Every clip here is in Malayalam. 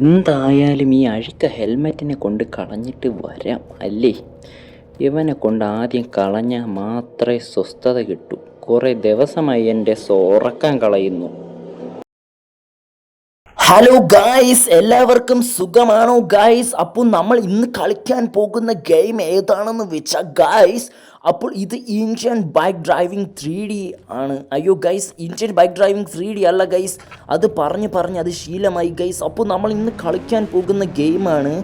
എന്തായാലും ഈ അഴുക്ക ഹെൽമെറ്റിനെ കൊണ്ട് കളഞ്ഞിട്ട് വരാം അല്ലേ? ഇവനെ കൊണ്ട് ആദ്യം കളഞ്ഞാൽ മാത്രമേ സ്വസ്ഥത കിട്ടൂ. കുറേ ദിവസമായി എന്റെ സോറക്കാൻ കളയുന്നു. ഹലോ ഗായ്സ് എല്ലാവർക്കും സുഖമാണോ ഗായ്സ് അപ്പോൾ നമ്മൾ ഇന്ന് കളിക്കാൻ പോകുന്ന ഗെയിം ഏതാണെന്ന് വെച്ചാൽ ഗായ്സ് അപ്പോൾ ഇത് Indian bike driving three D ആണ്. അയ്യോ guys Indian bike driving three D അല്ല ഗൈസ് അത് പറഞ്ഞ് പറഞ്ഞ് അത് ശീലമായി ഗൈസ് അപ്പോൾ നമ്മൾ ഇന്ന് കളിക്കാൻ പോകുന്ന ഗെയിമാണ്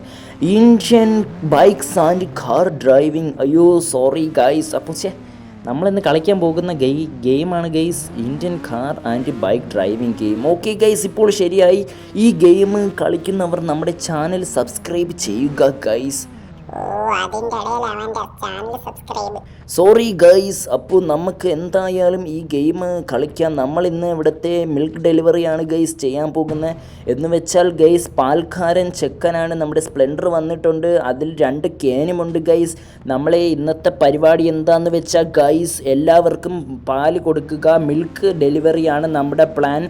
Indian bikes and car driving അയ്യോ സോറി ഗൈസ് അപ്പോൾ ചേ നമ്മളിന്ന് കളിക്കാൻ പോകുന്ന ഗെയി ഗെയിമാണ് guys Indian car and bike driving game. Okay guys ഇപ്പോൾ ശരിയായി. ഈ ഗെയിം കളിക്കുന്നവർ നമ്മുടെ ചാനൽ സബ്സ്ക്രൈബ് ചെയ്യുക ഗൈസ്. സോറി ഗൈസ് അപ്പോൾ നമുക്ക് എന്തായാലും ഈ ഗെയിം കളിക്കാം. നമ്മൾ ഇന്ന് ഇവിടുത്തെ മിൽക്ക് ഡെലിവറിയാണ് ഗൈസ് ചെയ്യാൻ പോകുന്നത്. എന്ന് വെച്ചാൽ ഗൈസ് പാൽക്കാരൻ ചെക്കനാണ്. നമ്മുടെ സ്പ്ലെൻഡർ വന്നിട്ടുണ്ട്. അതിൽ രണ്ട് കേനുമുണ്ട് ഗൈസ് നമ്മളെ ഇന്നത്തെ പരിപാടി എന്താന്ന് വെച്ചാൽ ഗൈസ് എല്ലാവർക്കും പാൽ കൊടുക്കുക. മിൽക്ക് ഡെലിവറിയാണ് നമ്മുടെ പ്ലാൻ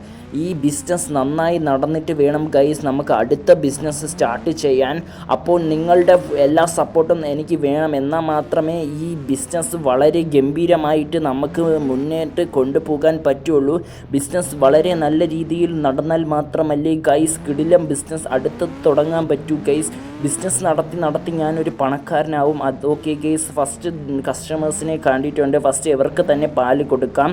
ഈ ബിസിനസ് നന്നായി നടന്നിട്ട് വേണം ഗൈസ് നമുക്ക് അടുത്ത ബിസിനസ് സ്റ്റാർട്ട് ചെയ്യാൻ. അപ്പോൾ നിങ്ങളുടെ എല്ലാ സപ്പോർട്ടും എനിക്ക് വേണം. എന്നാൽ മാത്രമേ ഈ ബിസിനസ് വളരെ ഗംഭീരമായിട്ട് നമുക്ക് മുന്നേറ്റ് കൊണ്ടുപോകാൻ പറ്റുള്ളൂ. ബിസിനസ് വളരെ നല്ല രീതിയിൽ നടന്നാൽ മാത്രമല്ലേ ഗൈസ് കിടിലം ബിസിനസ് അടുത്ത് തുടങ്ങാൻ പറ്റൂ ഗൈസ് ബിസിനസ് നടത്തി നടത്തി ഞാനൊരു പണക്കാരനാവും. അത് ഓക്കെ ഗെയ്സ് ഫസ്റ്റ് കസ്റ്റമേഴ്സിനെ കണ്ടിട്ടുണ്ട്. ഫസ്റ്റ് ഇവർക്ക് തന്നെ പാൽ കൊടുക്കാം.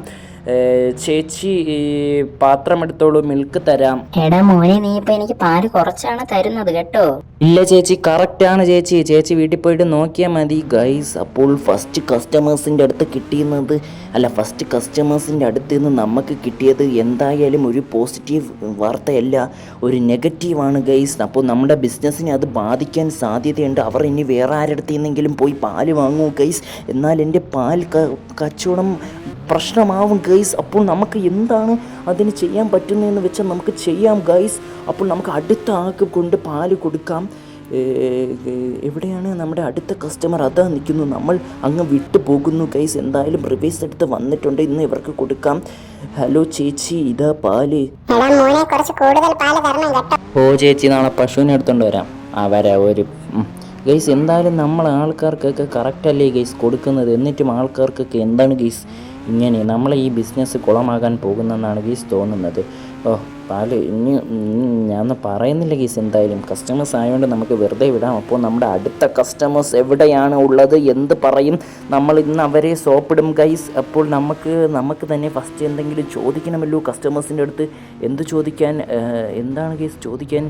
ചേച്ചി പാത്രമെടുത്തോളൂ പാത്രം എടുത്തോളൂ മിൽക്ക് തരാം. എടാ മോനെ നീ ഇപ്പൊ എനിക്ക് പാൽ കുറച്ചാണ് തരുന്നത് കേട്ടോ. ഇല്ല ചേച്ചി. കറക്റ്റ് ആണ് ചേച്ചി. ചേച്ചി വീട്ടിൽ പോയിട്ട് നോക്കിയാൽ മതി ഗൈസ് അപ്പോൾ ഫസ്റ്റ് കസ്റ്റമേഴ്സിന്റെ അടുത്ത് കിട്ടിയുന്നത് അല്ല ഫസ്റ്റ് കസ്റ്റമേഴ്സിന്റെ അടുത്ത് നിന്ന് നമുക്ക് കിട്ടിയത് എന്തായാലും ഒരു പോസിറ്റീവ് വാർത്തയല്ല ഒരു നെഗറ്റീവ് ആണ് ഗൈസ് അപ്പോൾ നമ്മുടെ ബിസിനസ്സിനെ അത് ബാധിക്കാൻ സാധ്യതയുണ്ട്. അവർ ഇനി വേറെ ആരുടെ നിന്നെങ്കിലും പോയി പാൽ വാങ്ങൂ ഗൈസ് എന്നാൽ എന്റെ പാൽ കച്ചവടം പ്രശ്നമാവും ഗൈസ് അപ്പോൾ നമുക്ക് എന്താണ് അതിന് ചെയ്യാൻ പറ്റുന്നതെന്ന് വെച്ചാൽ നമുക്ക് ചെയ്യാം ഗൈസ് അപ്പോൾ നമുക്ക് അടുത്ത ആൾക്ക് കൊണ്ട് പാൽ കൊടുക്കാം. എവിടെയാണ് നമ്മുടെ അടുത്ത കസ്റ്റമർ അതാ നിൽക്കുന്നു. നമ്മൾ അങ്ങ് വിട്ടു പോകുന്നു ഗൈസ് എന്തായാലും റിവേഴ്സ് എടുത്ത് വന്നിട്ടുണ്ട്. ഇന്ന് ഇവർക്ക് കൊടുക്കാം. ഹലോ ചേച്ചി ഇതാ പാൽ. എടാ മോനെ കുറച്ച് കൂടുതൽ പാൽ തരണം കേട്ടോ. ഓ ചേച്ചി നാളെ പശുവിനെ എടുത്തോണ്ട് വരാം. ആ വരാം ഒരു ഗൈസ് എന്തായാലും നമ്മൾ ആൾക്കാർക്കൊക്കെ കറക്റ്റല്ലേ ഗൈസ് കൊടുക്കുന്നത്? എന്നിട്ടും ആൾക്കാർക്കൊക്കെ എന്താണ് ഗൈസ് ഇങ്ങനെ നമ്മളെ ഈ ബിസിനസ് കുളമാകാൻ പോകുന്നെന്നാണ് ഗൈസ് തോന്നുന്നത്. ഓ പാൽ ഇനി ഞാൻ പറയുന്നില്ല ഗീസ് എന്തായാലും. കസ്റ്റമേഴ്സ് ആയതുകൊണ്ട് നമുക്ക് വെറുതെ വിടാം. അപ്പോൾ നമ്മുടെ അടുത്ത കസ്റ്റമേഴ്സ് എവിടെയാണ് ഉള്ളത്? എന്ത് പറയും? നമ്മൾ ഇന്ന് അവരെ സോപ്പിടും ഗൈസ് അപ്പോൾ നമുക്ക് നമുക്ക് തന്നെ ഫസ്റ്റ് എന്തെങ്കിലും ചോദിക്കണമല്ലോ കസ്റ്റമേഴ്സിന്റെ അടുത്ത്. എന്ത് ചോദിക്കാൻ എന്താണ് കേസ് ചോദിക്കാൻ?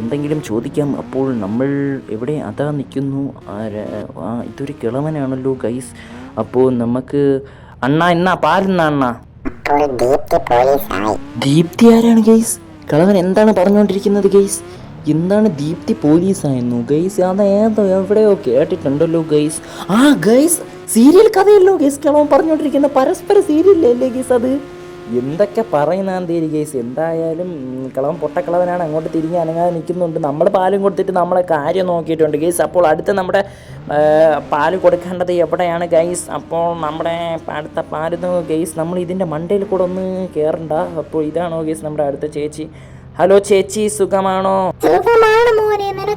എന്തെങ്കിലും ചോദിക്കാം. അപ്പോൾ നമ്മൾ എവിടെ അതാ നിൽക്കുന്നു? ഇതൊരു കിളവനാണല്ലോ ഗൈസ് അപ്പോൾ നമുക്ക് അണ്ണ എന്നാ പാലെന്നാ അണ്ണ. ദീപ്തി ദീപ്തി ആരാണ് ഗെയ്സ് കളവൻ എന്താണ് പറഞ്ഞുകൊണ്ടിരിക്കുന്നത് ഗെയ്സ് എന്താണ് ദീപ്തി പോലീസ് പോലീസായിരുന്നു ഗെയ്സ് അത് ഏതോ എവിടെയോ കേട്ടിട്ടുണ്ടല്ലോ ഗെയ്സ് ആ ഗെയ്സ് സീരിയൽ കഥയല്ലോ ഗെയ്സ് കളവൻ പറഞ്ഞുകൊണ്ടിരിക്കുന്ന പരസ്പര സീരിയലല്ലേ ഗെയ്സ് അത്? എന്തൊക്കെ പറയുന്നതാണ് തീരി കേസ് എന്തായാലും കളവൻ പൊട്ടക്കളവനാണ് അങ്ങോട്ട് തിരിഞ്ഞ് അനങ്ങാതെ നിൽക്കുന്നുണ്ട്. നമ്മൾ പാലും കൊടുത്തിട്ട് നമ്മളെ കാര്യം നോക്കിയിട്ടുണ്ട് ഗെയ്സ് അപ്പോൾ അടുത്ത നമ്മുടെ പാൽ പാൽ കൊടുക്കേണ്ടത് എവിടെയാണ് ഗൈസ്? അപ്പോൾ നമ്മുടെ അടുത്ത പാൽ ഗൈസ് നമ്മൾ ഇതിന്റെ മണ്ടയിൽ കൂടെ ഒന്ന് കയറണ്ട അപ്പോൾ ഇതാണോ ഗൈസ് നമ്മുടെ അടുത്ത ചേച്ചി? ഹലോ ചേച്ചി സുഖമാണോ?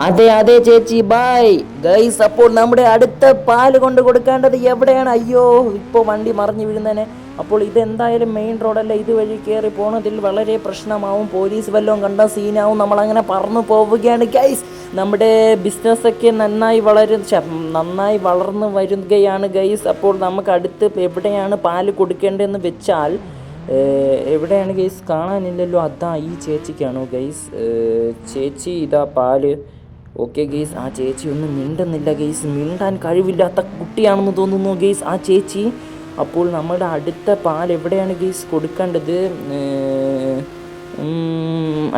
അതെ അതെ ചേച്ചി ബായ് ഗൈസ് അപ്പോൾ നമ്മുടെ അടുത്ത പാൽ കൊണ്ട് കൊടുക്കേണ്ടത് എവിടെയാണ്? അയ്യോ ഇപ്പോൾ വണ്ടി മറിഞ്ഞു വീഴുന്നതിന് അപ്പോൾ ഇതെന്തായാലും മെയിൻ റോഡല്ല ഇതുവഴി കയറി പോണതിൽ വളരെ പ്രശ്നമാവും. പോലീസ് വല്ലതും കണ്ട സീനാവും നമ്മളങ്ങനെ പറന്നു പോവുകയാണ് ഗൈസ് നമ്മുടെ ബിസിനസ്സൊക്കെ നന്നായി വളരും നന്നായി വളർന്നു വരുകയാണ് ഗൈസ് അപ്പോൾ നമുക്ക് അടുത്ത് എവിടെയാണ് പാൽ കൊടുക്കേണ്ടതെന്ന് വെച്ചാൽ എവിടെയാണ് ഗൈസ് കാണാനില്ലല്ലോ. അതാ ഈ ചേച്ചിക്കാണോ ഗൈസ് ചേച്ചി ഇതാ പാൽ. ഓക്കെ ഗെയ്സ് ആ ചേച്ചി ഒന്നും മിണ്ടുന്നില്ല ഗെയ്സ് മിണ്ടാൻ കഴിവില്ലാത്ത കുട്ടിയാണെന്ന് തോന്നുന്നു ഗെയ്സ് ആ ചേച്ചി അപ്പോൾ നമ്മുടെ അടുത്ത പാൽ എവിടെയാണ് ഗൈസ് കൊടുക്കേണ്ടത്?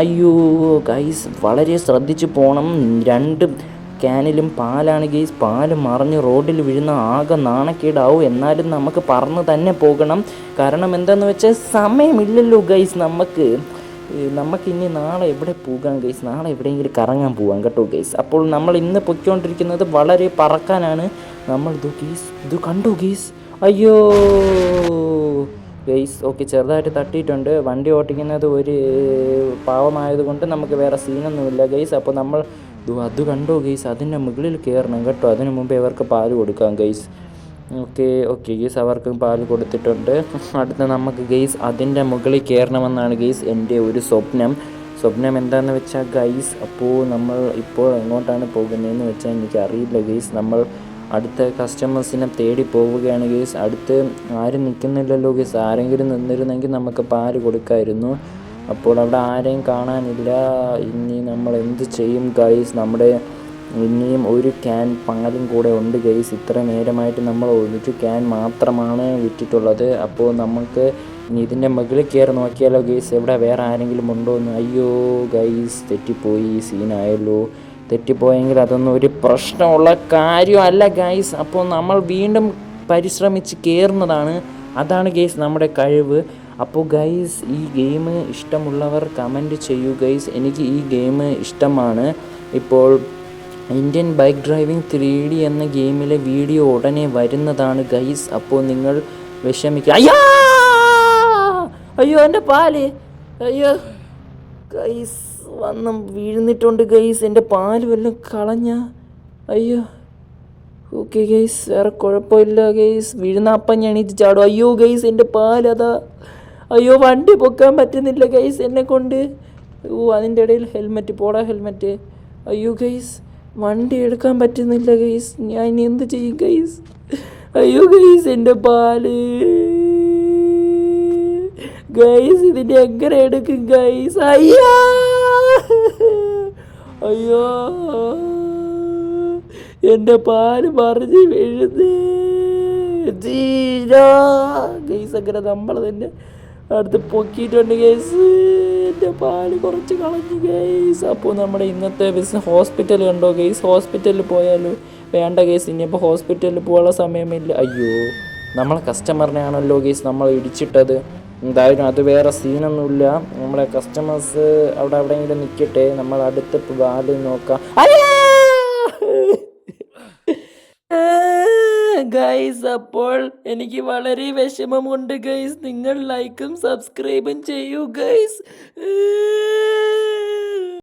അയ്യോ ഗൈസ് വളരെ ശ്രദ്ധിച്ച് പോകണം രണ്ട് ക്യാനിലും പാലാണ് ഗെയ്സ് പാൽ മറിഞ്ഞ് റോഡിൽ വീഴുന്ന ആകെ നാണക്കേടാവും. എന്നാലും നമുക്ക് പറന്ന് തന്നെ പോകണം. കാരണം എന്താണെന്ന് വെച്ചാൽ സമയമില്ലല്ലോ ഗൈസ് നമുക്ക്. നമുക്കിനി നാളെ എവിടെ പോകാം ഗൈസ്? നാളെ എവിടെയെങ്കിലും കറങ്ങാൻ പോകാം കേട്ടോ ഗൈസ്. അപ്പോൾ നമ്മൾ ഇന്ന് പൊയ്ക്കൊണ്ടിരിക്കുന്നത് വളരെ പറക്കാനാണ്. നമ്മൾ ഇത് ഗീസ് ഇത് കണ്ടു ഗീസ്? അയ്യോ. ഗെയ്സ് ഓക്കെ ചെറുതായിട്ട് തട്ടിയിട്ടുണ്ട്. വണ്ടി ഓട്ടിക്കുന്നത് ഒരു പാവമായതുകൊണ്ട് നമുക്ക് വേറെ സീനൊന്നുമില്ല ഗെയ്സ്. അപ്പോൾ നമ്മൾ അത് കണ്ടോ ഗെയ്സ്? അതിന്റെ മുകളിൽ കയറണം കേട്ടോ. അതിന് മുമ്പേ അവർക്ക് പാൽ കൊടുക്കാം ഗെയ്സ്. ഓക്കെ ഓക്കെ ഗെയ്സ് അവർക്ക് പാൽ കൊടുത്തിട്ടുണ്ട്. അടുത്ത നമുക്ക് ഗെയ്സ് അതിന്റെ മുകളിൽ കയറണമെന്നാണ് ഗെയ്സ് എന്റെ ഒരു സ്വപ്നം. സ്വപ്നം എന്താണെന്ന് വെച്ചാൽ ഗൈസ് അപ്പോൾ നമ്മൾ ഇപ്പോൾ എങ്ങോട്ടാണ് പോകുന്നതെന്ന് വെച്ചാൽ എനിക്ക് അറിയില്ല ഗെയ്സ്. നമ്മൾ അടുത്ത കസ്റ്റമേഴ്സിനെ തേടി പോവുകയാണ് ഗേസ്. അടുത്ത് ആരും നിൽക്കുന്നില്ലല്ലോ ഗേസ്. ആരെങ്കിലും നിന്നിരുന്നെങ്കിൽ നമുക്ക് പാൽ കൊടുക്കായിരുന്നു? അപ്പോൾ അവിടെ ആരെയും കാണാനില്ല. ഇനി നമ്മൾ എന്ത് ചെയ്യും ഗൈസ്? നമ്മുടെ ഇനിയും ഒരു ക്യാൻ പാലും കൂടെ ഉണ്ട് ഗൈസ്. ഇത്ര നേരമായിട്ട് നമ്മൾ ഒരു ക്യാൻ മാത്രമാണ് വിറ്റിട്ടുള്ളത്. അപ്പോൾ നമുക്ക് ഇനി ഇതിന്റെ മുകളിൽ കയറി നോക്കിയാലോ ഗൈസ്? എവിടെ വേറെ ആരെങ്കിലും ഉണ്ടോ എന്ന്? അയ്യോ ഗൈസ് തെറ്റിപ്പോയി. സീനായല്ലോ തെറ്റിപ്പോയെങ്കിൽ അതൊന്നും ഒരു പ്രശ്നമുള്ള കാര്യമല്ല ഗൈസ് അപ്പോൾ നമ്മൾ വീണ്ടും പരിശ്രമിച്ച് കയറുന്നതാണ് അതാണ് ഗൈസ് നമ്മുടെ കഴിവ്. അപ്പോൾ ഗൈസ് ഈ ഗെയിം ഇഷ്ടമുള്ളവർ കമന്റ് ചെയ്യൂ ഗൈസ് എനിക്ക് ഈ ഗെയിം ഇഷ്ടമാണ്. ഇപ്പോൾ Indian bike driving three D എന്ന ഗെയിമിലെ വീഡിയോ ഉടനെ വരുന്നതാണ് ഗൈസ് അപ്പോൾ നിങ്ങൾ വിഷമിക്കുക അയ്യോ! അയ്യോ എന്റെ പാൽ. അയ്യോ ഗൈസ് വന്ന് വീഴുന്നിട്ടുണ്ട് ഗൈസ് എന്റെ പാൽ വല്ലതും കളഞ്ഞ. അയ്യോ. ഓക്കെ ഗൈസ് വേറെ കുഴപ്പമില്ല ഗൈസ് വീഴുന്ന അപ്പം ഞാൻ എണീറ്റ് ചാടും. അയ്യോ ഗൈസ് എന്റെ പാലതാ അയ്യോ വണ്ടി പൊക്കാൻ പറ്റുന്നില്ല ഗൈസ് എന്നെ കൊണ്ട്. ഓ അതിന്റെ ഇടയിൽ ഹെൽമെറ്റ് പോടാ ഹെൽമെറ്റ് അയ്യോ ഗൈസ് വണ്ടി എടുക്കാൻ പറ്റുന്നില്ല ഗൈസ് ഞാൻ ഇനി എന്ത് ചെയ്യും ഗൈസ് അയ്യോ ഗൈസ് എന്റെ പാൽ. ഗൈസ് ഇതിന്റെ എങ്ങനെ എടുക്കും ഗൈസ് അയ്യോ. അയ്യോ. എന്റെ പാൽ മറിഞ്ഞ് വീഴുന്നേ. ഗൈസ് അങ്ങനെ നമ്മൾ തന്നെ അടുത്ത് പൊക്കിയിട്ടുണ്ട് ഗൈസ് എന്റെ പാൽ കുറച്ച് കളഞ്ഞു ഗൈസ് അപ്പോൾ നമ്മുടെ ഇന്നത്തെ ബിസിനസ് ഹോസ്പിറ്റൽ കണ്ടോ ഗൈസ് ഹോസ്പിറ്റലിൽ പോയാലോ? വേണ്ട ഗൈസ് ഇനിയിപ്പോൾ ഹോസ്പിറ്റലിൽ പോകാനുള്ള സമയമില്ല. അയ്യോ. നമ്മളെ കസ്റ്റമറിനെ ആണല്ലോ ഗൈസ് നമ്മൾ ഇടിച്ചിട്ടത്. എന്തായാലും അത് വേറെ സീനൊന്നുമില്ല. നമ്മളെ കസ്റ്റമേഴ്സ് അവിടെ എവിടെയെങ്കിലും നിൽക്കട്ടെ നമ്മൾ അടുത്ത് ബാൽ നോക്കാം. ഗൈസ് അപ്പോൾ എനിക്ക് വളരെ വിഷമമുണ്ട് ഗൈസ് നിങ്ങൾ ലൈക്കും സബ്സ്ക്രൈബും ചെയ്യൂ ഗൈസ്